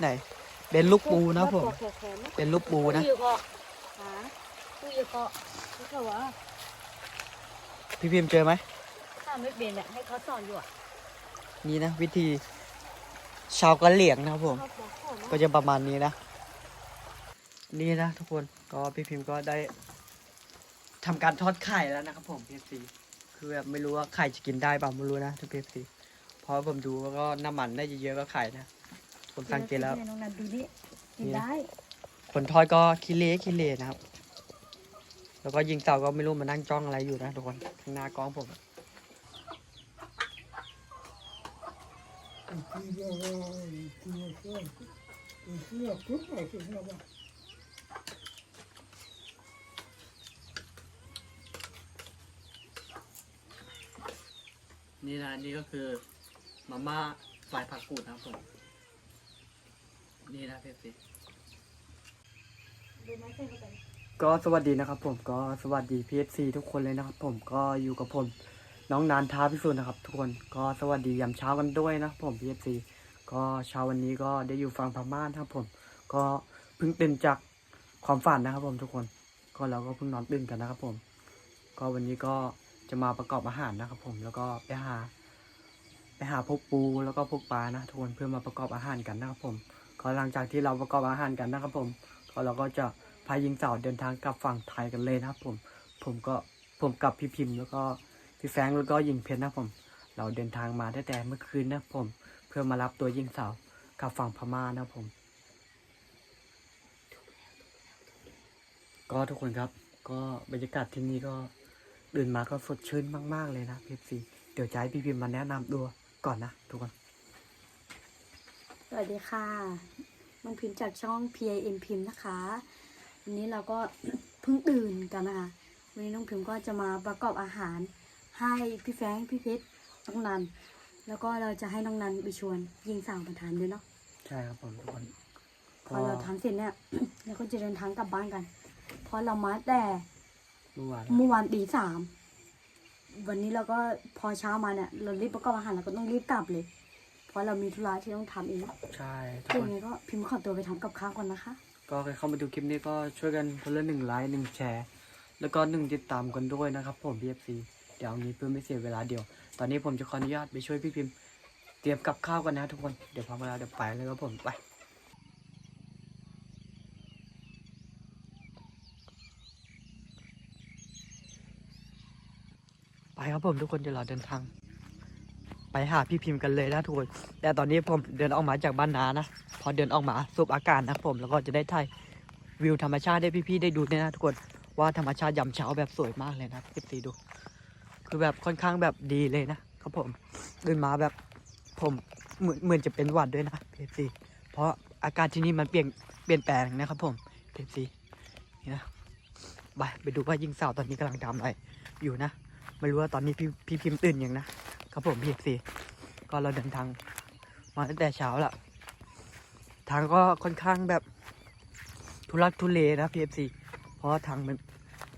ไหน เป็นลูกปูนะผมแข็งๆนะเป็นลูกปูนะผู้อยู่เกาะหาผู้อยู่เกาะเขาเขาว่าพี่พิมพ์เจอไหมถ้าไม่เป็นอะให้เขาสอนอยู่อะนี่นะวิธีชาวกะเหลี่ยงนะครับผมเขาบอกเขานะก็จะประมาณนี้นะ นี่นะทุกคนก็พี่พิมพ์ก็ได้ทำการทอดไข่แล้วนะครับผมพีซีคือแบบไม่รู้ว่าไข่จะกินได้เปล่าไม่รู้นะทุกพีซีเพราะผมดูแล้วก็น้ำมันได้เยอะๆก็ไข่นะ ผมสังเกตแล้วน้องนันดูนี่กินนี่นะได้คนทอดก็คิเละคิเละนะครับ แล้วก็ยิงเต่าก็ไม่รู้มานั่งจ้องอะไรอยู่นะทุกคนข้างหน้ากล้องผมนี่นะนี่ก็คือมาม่าสายผักกูดนะครับผม นี่นะเพซีดูไหมเส้นเข้าไปก็สวัสดีนะครับ ผมก็สวัสดี PFC ทุกคนเลยนะครับ ผมก็อยู่กับผม น้องนานท้าพิสูจน์นะครับ ทุกคนก็สวัสดียามเช้ากันด้วยนะครับผม PFC ก็เช้าวันนี้ก็ได้อยู่ฟังพม่านะครับ ผม ก็เพิ่งตื่นจากความฝันนะครับ ผมทุกคนก็เราก็เพิ่งนอนตื่นกันนะครับ ผม ก็วันนี้ก็จะมาประกอบอาหารนะครับ ผมแล้วก็ไปหา ไปหาพวกปูแล้วก็พวกปลานะทุกคนเพื่อมาประกอบอาหารกันนะครับผม ก็หลังจากที่เราประกอบอาหารกันนะครับผมก็เราก็จะพายิงสาวเดินทางกลับฝั่งไทยกันเลยนะครับผม ผมก็ผมกับพี่พิมพ์ แล้วก็พี่แฟงแล้วก็ยิงเพชรนะครับผม เราเดินทางมาตั้งแต่เมื่อคืนนะครับผม เพื่อมารับตัวยิงสาวกลับฝั่งพม่านะครับผม ก็ทุกคนครับ ก็บรรยากาศที่นี่ก็ตื่นมาก็สดชื่นมาก ๆ เลยนะพีซีเดี๋ยวจะให้พี่พิมพ์มาแนะนำตัวก่อนนะทุกคน สวัสดีค่ะมันพิมพ์จากช่อง PIM พิมพ์นะคะ วันนี้เราก็เพิ่งตื่นกันนะคะ วันนี้น้องพิมพ์ก็จะมาประกอบอาหาร ให้พี่แฟรงค์พี่เพชรน้องนัน แล้วก็เราจะให้น้องนันไปชวน ยิงสาวประทานด้วยเนาะ ใช่ครับผมทุกคนพอเราทำเสร็จเนี่ยเราก็จะเดินทางกลับบ้านกัน เพราะเรามาแต่เมื่อวานเมื่อวานตีสาม วันนี้เราก็พอเช้ามาเนี่ย เรารีบประกอบอาหารเราก็ต้องรีบกลับเลย เพราะเรามีธุระที่ต้องทำเองใช่ทุกคือคนยังไงก็พิมพ์ขอตัวไปทำกับข้าวก่อนนะคะ ก็ใครเข้ามาดูคลิปนี้ก็ช่วยกันคนละหนึ่งไลค์หนึ่งแชร์ แล้วก็หนึ่งติดตามกันด้วยนะครับ ผม PFC เดี๋ยวเอางี้เพื่อไม่เสียเวลาเดียว ตอนนี้ผมจะขออนุญาตไปช่วยพี่พิมพ์ เตรียมกับข้าวกันนะทุกคนเดี๋ยวพอเวลาเดี๋ยวไปเลยครับผมไป ไปครับผมทุกคนเดี๋ยวเราเดินทาง ไปหาพี่พิมพ์กันเลยนะทุกคนแต่ตอนนี้ผมเดินออกมาจากบ้านนานะ พอเดินออกมาสูบอากาศนะผมแล้วก็จะได้ถ่ายวิวธรรมชาติให้พี่ๆได้ดูเนี่ยนะทุกคนว่าธรรมชาติยามเช้าแบบสวยมากเลยนะพี่ตีดู คือแบบค่อนข้างแบบดีเลยนะครับผมเดินมาแบบผมเหมือนเหมือนจะเป็นหวัดด้วยนะพี่ตีเพราะอากาศที่นี่มันเปลี่ยนเปลี่ยนแปลงนะครับผมพี่ตีนี่นะไปไปดูว่ายิงสาวตอนนี้กำลังทำอะไรอยู่นะ ไม่รู้ว่าตอนนี้พี่พี่พิมพ์ตื่นยังนะ ครับผมพี่ตีก็เราเดินทางมาตั้งแต่เช้าละทางก็ค่อนข้างแบบทุลักทุเลนะ PFC เพราะทางมัน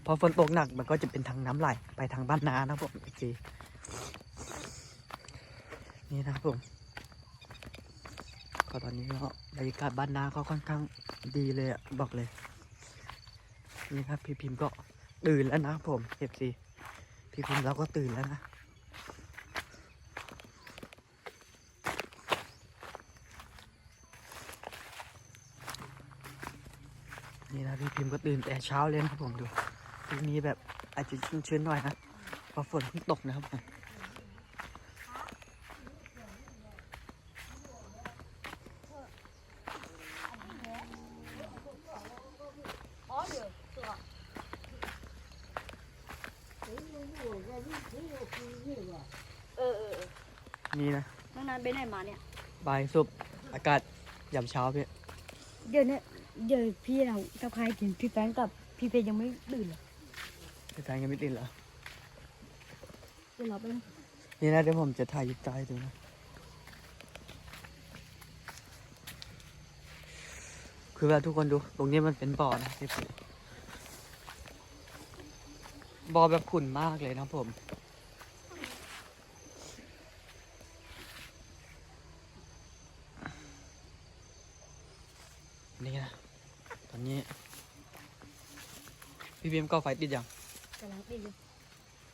พอฝนตกหนักมันก็จะเป็นทางน้ำไหลไปทางบ้านนานะผม PFC นี่นะผมก็ตอนนี้ก็บรรยากาศบ้านนาก็ค่อนข้างดีเลยอะบอกเลย นี่ครับพี่พิมพ์ก็ตื่นแล้วนะครับผม PFC พี่พิมพ์เราก็ตื่นแล้วนะ นี่นะพี่พิมพ์ก็ตื่นแต่เช้าเลยนะครับผมดูทีนี้แบบอาจจะชื้นๆหน่อยนะเพราะฝนเพิ่งตกนะครับผมนี่นะน้องนันไปไหนมาเนี่ยบายสุบอากาศยามเช้าพี่ เดี๋ยวเนี่ย เดี๋ยวพี่เรากับใครกินพี่แฟรงค์กับพี่เพชรยังไม่ตื่นเลยพี่แฟนยังไม่ตื่นเหรอ เดี๋ยวเราไปนี่นะเดี๋ยวผมจะถ่ายยิบใจให้ดูนะคือแบบทุกคนดู ตรงนี้มันเป็นบ่อนะพี่บ่อแบบขุ่นมากเลยนะผม น นี่นะตอนนี้ พี่พิมพ์ก็ไฟติดยังกำลังไปอยู่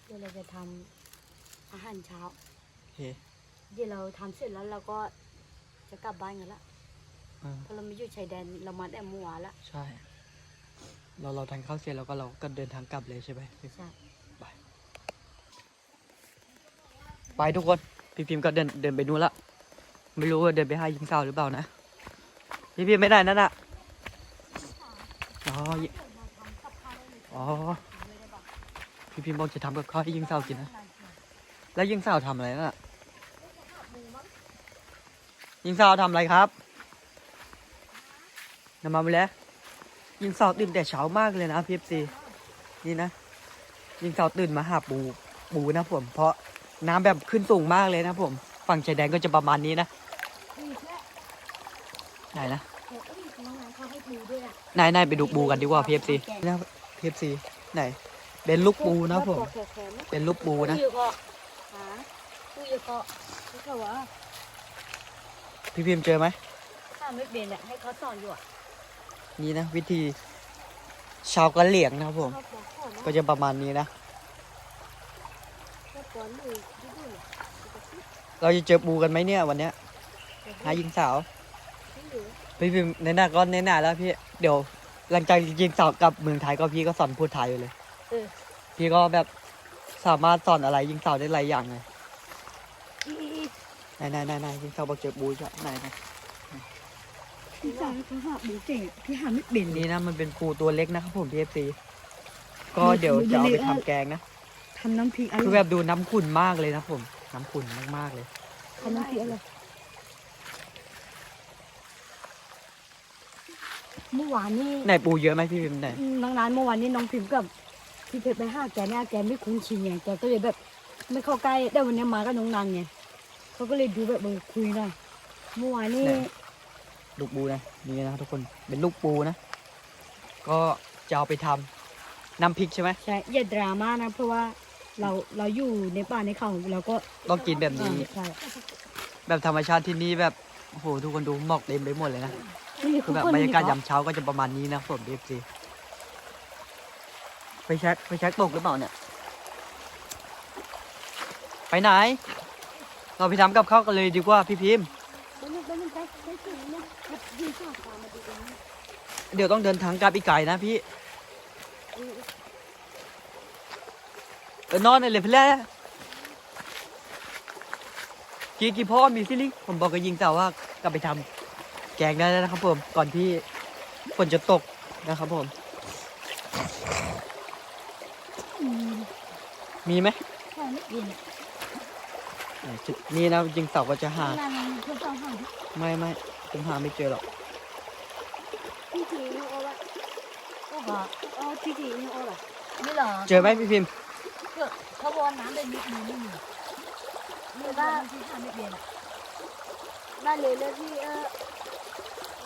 เดี๋ยวเราจะทำอาหารเช้าโอเคเดี๋ยวเราทำเสร็จแล้วเราก็จะกลับบ้านกันละอ่าเพราะเราไม่อยู่ชายแดนเรามาแต่เมื่อวานละใช่ เราเราทานข้าวเสร็จแล้วก็เราก็เดินทางกลับเลยใช่ไหมพี่ใช่ไปทุกคน พี่พิมพ์ก็เดินเดินไปนู่นละไม่รู้ว่าเดินไปหายิงสาวหรือเปล่านะ พี่พิมพ์ไม่ได้นั่นอะอ๋อยิ อ๋อ พี่พิมพ์บอกจะทำกับข้าวให้ยิงสาวกินนะ แล้วยิงสาวทำอะไรน่ะ ยิงสาวทำอะไรครับนำมาไปแล้ว ยิงสาวตื่นแต่เช้ามากเลยนะพีเอฟซีนี่นะ ยิงสาวตื่นมาหาปู ปูนะผม เพราะน้ำแบบขึ้นสูงมากเลยนะผม ฝั่งชายแดนก็จะประมาณนี้นะ ไหนนะเดี๋ยน้องนายเขาให้ดูด้วยอะนายนายไปดูปูกันดีกว่าพีเอฟซี นะพีเอฟซีไหน เป็นลูกปูนะผม เป็นลูกปูนะผู้อยู่ก็หาผู้อยู่ก็เขาว่าพี่พิมพ์เจอไหมถ้าไม่เป็นอะให้เขาสอนอยู่อะนี่นะวิธีชาวกะเหลี่ยงนะครับผมเขาบอกเขานะก็จะประมาณนี้นะเขาสอนอยู่ที่ดูเนี่ยเราจะเจอปูกันไหมเนี่ยวันเนี้ยหายิงสาวที่อยู่พี่พิมพ์ในหน้าก็ในหน้าแล้วพี่ เดี๋ยว หลังจากยิงสาวกลับเมืองไทยก็พี่ก็สอนพูดไทยอยู่เลยเออ พี่ก็แบบสามารถสอนอะไรยิงสาวได้หลายอย่างเลยอีอีอีไหนไหนไหนไหนยิงสาวบอกเจอปูใช่ไหนไหนพี่สาวเขาหาบูเก่งพี่หาไม่เป็นนี่นะมันเป็นปูตัวเล็กนะครับผมพีเอฟซีก็เดี๋ยวจะเอาไปทำแกงนะทำน้ำพริกอะไรคือแบบดูน้ำขุ่นมากเลยนะผม น้ำขุ่นมากๆเลย ทำน้ำพริกอะไร เมื่อวานนี่ไหนปูเยอะไหมพี่พิมพ์ไหนน้องนานเมื่อวานนี้น้องพิมพ์กับพี่เพชรไปห้าแกเนี่ยแกไม่คุ้นชินไงแกก็เลยแบบ ไม่เข้าใกล้แต่วันนี้มากับน้องนางไงเขาก็เลยดูแบบเออคุยหน่อยเมื่อวานนี่ลูกปูนะนี่นะทุกคนเป็นลูกปูนะ ก็จะเอาไปทำน้ำพริกใช่ไหมใช่อย่าดราม่านะ เพราะว่าเราเราอยู่ในป่าในเขาเราก็ต้องกินแบบนี้ใช่แบบธรรมชาติที่นี่แบบโอ้โหทุกคนดูหมอกเต็มไปหมดเลยนะ นี่คือแบบบรรยากาศยามเช้าก็จะประมาณนี้นะผมเอฟซีไปเช็คไปเช็คตกหรือเปล่าเนี่ย ไปไหน เราไปทำกับข้าวกันเลยดีกว่าพี่พิมพ์ไม่ไม่ไม่ใช่ใช่ถึงนะยืนข้างตามมาดูตรงนี้เดี๋ยวต้องเดินทางกลับอีกไกลนะพี่เออเออนอนในเลยพี่แล่กี่กี่พ่อมีซิลิงผมบอกกับยิงแต่ว่ากลับไปทำ แกงได้แล้วนะครับผมก่อนที่ฝนจะตกนะครับผมอืมมีไหมใช่ไม่เย็นไหนจุดนี่นะยิงเต่าก็จะหานานๆเพื่อนต้องหาไม่ไม่ผมหาไม่เจอหรอก พี่ทีนี่โอ้ละโอ้หาโอ้พี่ทีนี่โอ้ละนี่เหรอเจอไหมพี่พิมพ์ก็เขาบอกว่าน้ำเป็นนิดนึงไม่มีแต่ว่าที่ทำไม่เป็นอะบ้านเลยเลยที่เออ เห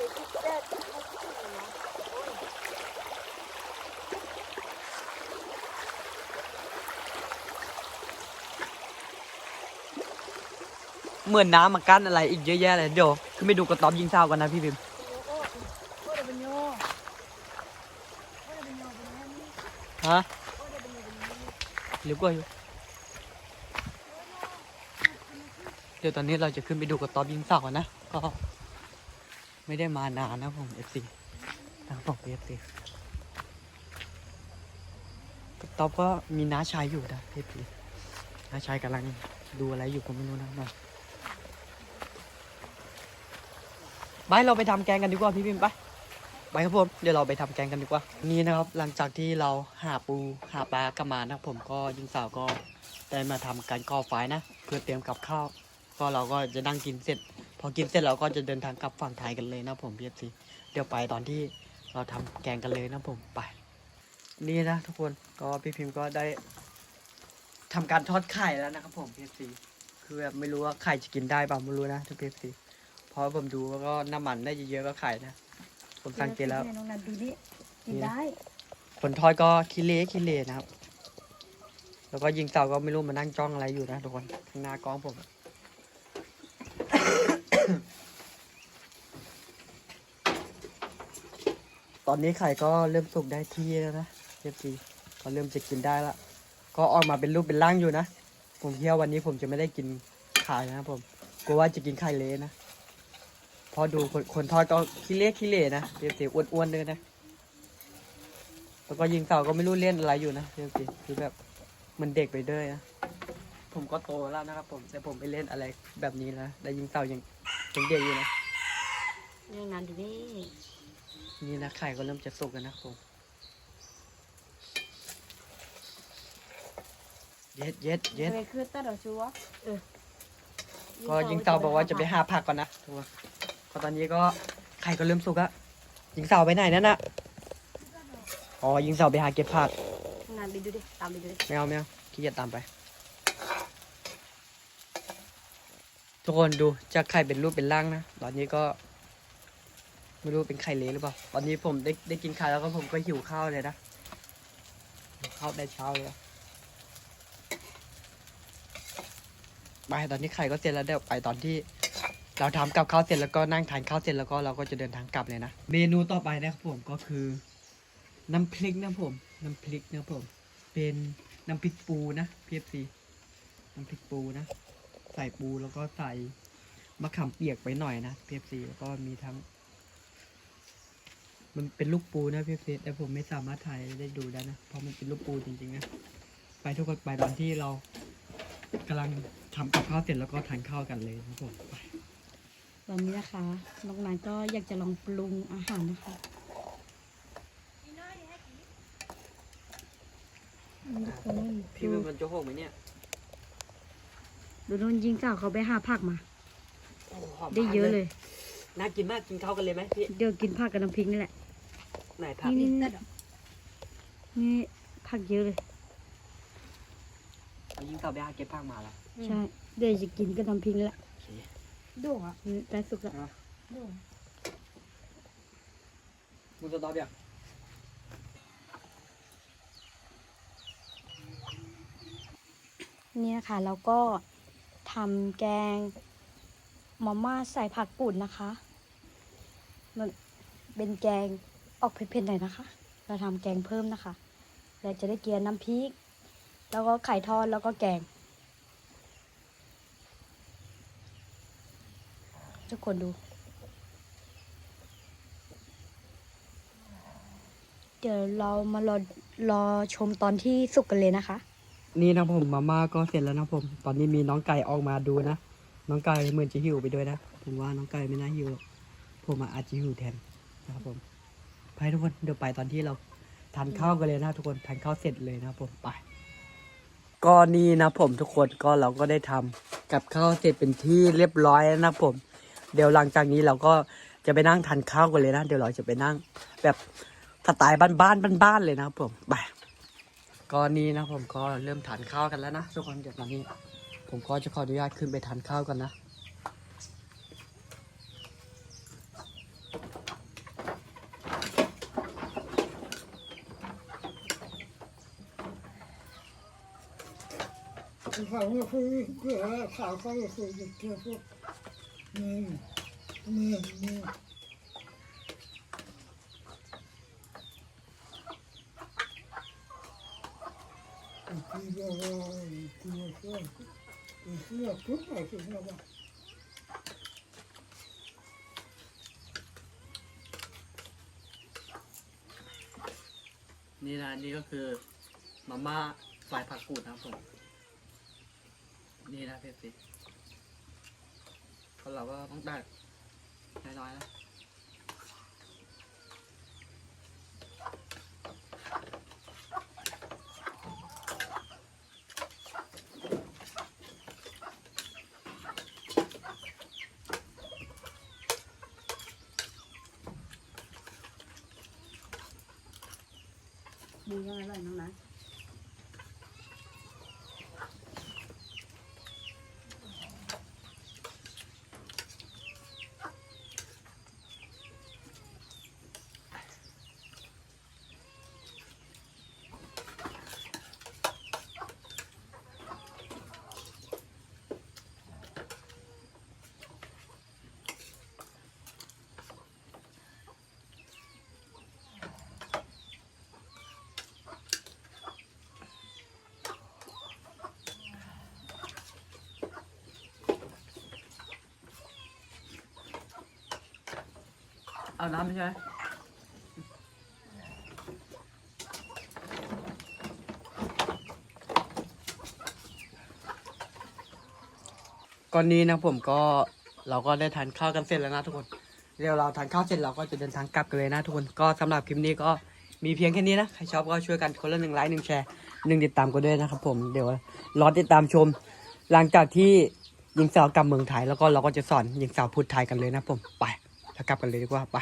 มือนน้ำมากั้นอะไรอีกเยอะแยะเลยเดี๋ยวขึ้นไปดูกระต๊อบยิงเศร้ากันนะพี่พิมฮะเดบันโยเป็นยังไงหรือก็อยู่เดี๋ยวตอนนี้เราจะขึ้นไปดูกระต๊อบยิงเศร้ากันนะก็ ไม่ได้มานานนะผมเอฟซีตั้งบอกเอฟซีกระต๊อบก็มีน้าชายอยู่นะเอฟซีน้าชายกำลังดูอะไรอยู่ก็ไม่รู้นะนะไปเราไปทำแกงกันดีกว่าพี่พิมไปไปครับผมเดี๋ยวเราไปทำแกงกันดีกว่า นี่นะครับ หลังจากที่เราหาปูหาปลากลับมานะผมก็ยิงสาวก็ได้มาทำการก่อไฟนะ เพื่อเตรียมกับข้าวก็เราก็จะนั่งกินเสร็จ อกินเสร็จเราก็จะเดินทางกลับฝั่งไทยกันเลยนะผมพีเอฟซีเดี๋ยวไปตอนที่เราทำแกงกันเลยนะผมไป นี่นะทุกคนก็พี่พิมพ์ก็ได้ทำการทอดไข่แล้วนะครับผมพีเอฟซีคือแบบไม่รู้ว่าไข่จะกินได้เปล่าไม่รู้นะทุกพีเอฟซีเพราะผมดูแล้วก็น้ำมันน่าจะเยอะก็ไข่นะผมสังเกตแล้วน้องนันดูนี่กินได้คนทอดก็คิเละคิเละนะครับ แล้วก็ยิงเต่าก็ไม่รู้มานั่งจ้องอะไรอยู่นะทุกคนข้างหน้ากล้องผม อนนี้ไข่ก็เริ่มสุกได้ที่แล้วนะเอฟซีก็เริ่มจะกินได้ละก็ออกมาเป็นรูปเป็นร่างอยู่นะ ผมเที่ยววันนี้ผมจะไม่ได้กินไข่นะครับผมกลัวว่าจะกินไข่เละนะเพอดูคนคนทอดก็ขี้เละขี้เละนะเอฟซีอ้วนๆเลยนะแล้วก็ยิงเต่าก็ไม่รู้เล่นอะไรอยู่นะเอฟซีคือแบบมันเด็กไปเด้วยนะผมก็โตแล้วนะครับผมแต่ผมไปเล่นอะไรแบบนี้นะแต่ยิงเต่ายังยังเด็กอยู่นะยังนานอยู่นี่ นี่นะไข่ก็เริ่มจะสุกแล้วนะครับผมเย็ดเย็ดเย็ดเวคือตัดดอกชัวเออก็ยิงเต่าบอกว่าจะไปหาผักก่อนนะทุกคนก็ตอนนี้ก็ไข่ก็เริ่มสุกแล้วยิงเต่าไปไหนนั่นน่ะอ๋อยิงเต่าไปหาเก็บผักงานไปดูดิตามไปดูดิไม่เอาไม่เอาขี้เกียจตามไป ทุกคนดูจากไข่เป็นรูปเป็นร่างนะ ตอนนี้ก็ ไม่รู้เป็นไข่เละหรือเปล่าตอนนี้ผมได้ได้กินข้าวแล้วก็ผมก็หิวข้าวเลยนะข้าวได้เช้าเลยไปตอนนี้ไข่ก็เสร็จแล้วเดี๋ยวไปตอนที่เราทำกับข้าวเสร็จแล้วก็นั่งทานข้าวเสร็จแล้วก็เราก็จะเดินทางกลับเลยนะ เมนูต่อไปนะครับผมก็คือ น้ำพริกนะผม น้ำพริกนะผม เป็นน้ำพริกปูนะเพีเอฟซีน้ำพริกปูนะ ใส่ปูแล้วก็ใส่มะขามเปียกไปหน่อยนะเพีเอฟซีแล้วก็มีทั้ง มันเป็นลูกปูนะพีเอฟซีแต่ผมไม่สามารถถ่ายได้ดูได้นะ เพราะมันเป็นลูกปูจริงๆนะ ไปทุกคนไปตอนที่เรากำลังทำกับข้าวเสร็จแล้วก็ทานข้าวกันเลยนะครับผมไปตอนนี้นะคะ น้องนายก็อยากจะลองปรุงอาหารนะคะทุกคนพี่ดูมันจะหกไหมเนี่ย ดูโดนยิงเต่าเขาไปหาผักมาโอ้หมได้เยอะเลย น่ากินมากกินข้าวกันเลยไหมพี่ เดี๋ยวกินผักกับน้ำพริกนี่แหละ ไหนผักนี่นี่นี่ผักเยอะเลยเอายิงต่อไปหาเก็บผักมาแล้วใช่เดี๋ยวจะกินกับน้ำพริกนี่แหละโอเคดูอะได้สุกแล้วอะดูมึงจะตอบยังนี่นะคะแล้วก็ทำแกงมาม่าใส่ผักกุดนะคะ มันเป็นแกง ออกเผ็ดๆหน่อยนะคะ เราทำแกงเพิ่มนะคะ เราจะได้เกียน้ำพริก แล้วก็ไข่ทอดแล้วก็แกง ทุกคนดู เดี๋ยวเรามารอรอชมตอนที่สุกกันเลยนะคะ นี่นะผมมาม่าก็เสร็จแล้วนะผม ตอนนี้มีน้องไก่ออกมาดูนะ น้องไก่เหมือนจะหิวไปด้วยนะ ผมว่าน้องไก่ไม่น่าหิวหรอกผมอาจจะหิวแทนนะครับผม ไปทุกคนเดี๋ยวไปตอนที่เราทานข้าวกันเลยนะทุกคนทานข้าวเสร็จเลยนะผมไป ก็นี่นะผมทุกคนก็เราก็ได้ทำกับข้าวเสร็จเป็นที่เรียบร้อยแล้วนะผม เดี๋ยวหลังจากนี้เราก็จะไปนั่งทานข้าวกันเลยนะ เดี๋ยวเราจะไปนั่ง แบบสไตล์บ้านๆบ้านๆเลยนะผมไปก็นี่นะผมก็เริ่มทานข้าวกันแล้วนะทุกคนเดี๋ยวตอนนี้ ผมก็จะขออนุญาตขึ้นไปทานข้าวกันนะ คือเขาเนี่ยคือเพื่อข่าวก็คือเกี่ยวกับมีมีมีคือเราคือเราคือเราทุกอย่างคือเรานี่นะนี่ก็คือมาม่าฝ่ายผักกูดนะครับผม นี่นะเพชรสิคนเราก็ต้องได้น้อยๆนะดียังไงล่ะน้องนะ เอาน้ำไม่ใช่ไหมก่อนนี้นะผมก็เราก็ได้ทานข้าวกันเสร็จแล้วนะทุกคนเดี๋ยวเราทานข้าวเสร็จเราก็จะเดินทางกลับกันเลยนะทุกคนก็สำหรับคลิปนี้ก็มีเพียงแค่นี้นะใครชอบก็ช่วยกันคนละหนึ่งไลค์หนึ่งแชร์หนึ่งติดตามกันด้วยนะครับผมเดี๋ยวรอติดตามชม หลังจากที่ยิงสาวกลับเมืองไทยแล้วก็เราก็จะสอนยิงสาวพูดไทยกันเลยนะผมไปแล้วกลับกันเลยดีกว่าไป